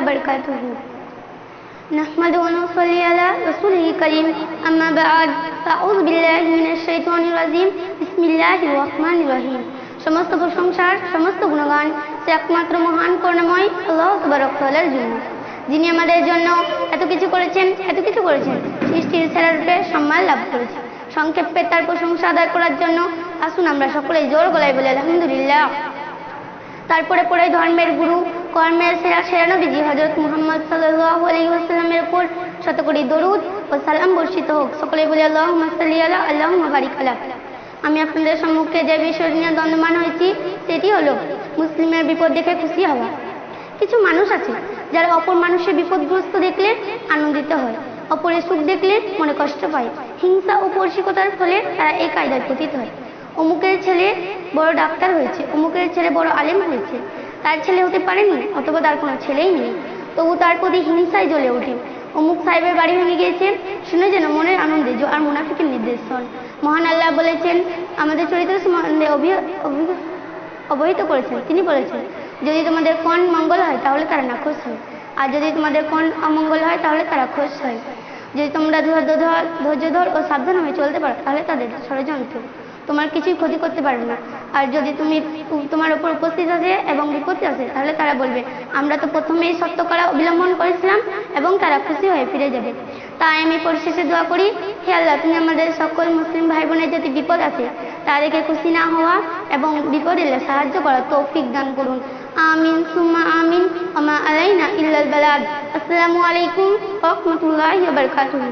وبركاته نحمد ونصلي على رسوله الكريم أما بعد فأعوذ بالله من الشيطان الرجيم بسم الله الرحمن الرحيم সমস্ত প্রশংসার সমস্ত গুণগান সে একমাত্র মহান করুণাময় আল্লাহ তবরকালের জন্য যিনি আমাদের জন্য এত কিছু করেছেন এত কিছু করেছেন সৃষ্টির সেরারূপে সম্মান লাভ করেছে সংক্ষেপে তার প্রশংসা আদায় করার জন্য আসুন আমরা সকলে জোর গলায় বলি আলহামদুলিল্লাহ তারপরে পরে ধর্মের গুরু কর্মের সেরা সেরা নবীজি হজরত মুহাম্মদ আলাইহি ওয়াসাল্লামের উপর শতকরি দরুদ ও সালাম বর্ষিত হোক। সকলে বলি, আল্লাহুম্মা সাল্লি আল্লাহ আল্লাহুম্মা বারিক আলা। আমি আপনাদের সম্মুখে যে বিষয় নিয়ে দ্বন্দ্বমান হয়েছি, সেটি হলো মুসলিমের বিপদ দেখে খুশি হওয়া। কিছু মানুষ আছে, যারা অপর মানুষের বিপদগ্রস্ত দেখলে আনন্দিত হয়, অপরের সুখ দেখলে মনে কষ্ট পায়। হিংসা ও পরিচিকতার ফলে তারা এই কায়দায় পতিত হয়। অমুকের ছেলে বড় ডাক্তার হয়েছে, অমুকের ছেলে বড় আলেম হয়েছে। তার ছেলে হতে পারেনি? অথবা তার কোনো ছেলেই নেই। তবু তার প্রতি হিংসায় জ্বলে ওঠে। অমুক সাহেবের বাড়ি ভেঙে গিয়েছে। শুনে যেন মনের আনন্দে আর মুনাফিকের নির্দেশন। মহান আল্লাহ বলেছেন, আমাদের চরিত্র সম্বন্ধে অবহিত করেছেন। তিনি বলেছেন, যদি তোমাদের কোন মঙ্গল হয়, তাহলে তারা নাখোশ হয়। আর যদি তোমাদের কোন অমঙ্গল হয়, তাহলে তারা খোশ হয়। যদি তোমরা ধৈর্য ধর ধৈর্য ধর ও সাবধান হয়ে চলতে পারো, তাহলে তাদের ষড়যন্ত্র তোমার কিছুই ক্ষতি করতে পারবে না। আর যদি তুমি তোমার উপর উপস্থিত আছে এবং বিপত্তি আছে, তাহলে তারা বলবে, আমরা তো প্রথমেই সত্য করা অবলম্বন করেছিলাম এবং তারা খুশি হয়ে ফিরে যাবে। তাই আমি পরিশেষে দোয়া করি, হে আল্লাহ, তুমি আমাদের সকল মুসলিম ভাই বোনের যদি বিপদ আছে, তাদেরকে খুশি না হওয়া এবং বিপদ এলে সাহায্য করা তৌফিক দান করুন। আমিন, সুম্মা আমিন আমা আলাইনা ইল্লাল বালাদ আসসালামু আলাইকুম ওয়া রাহমাতুল্লাহি ওয়া বারাকাতুহু।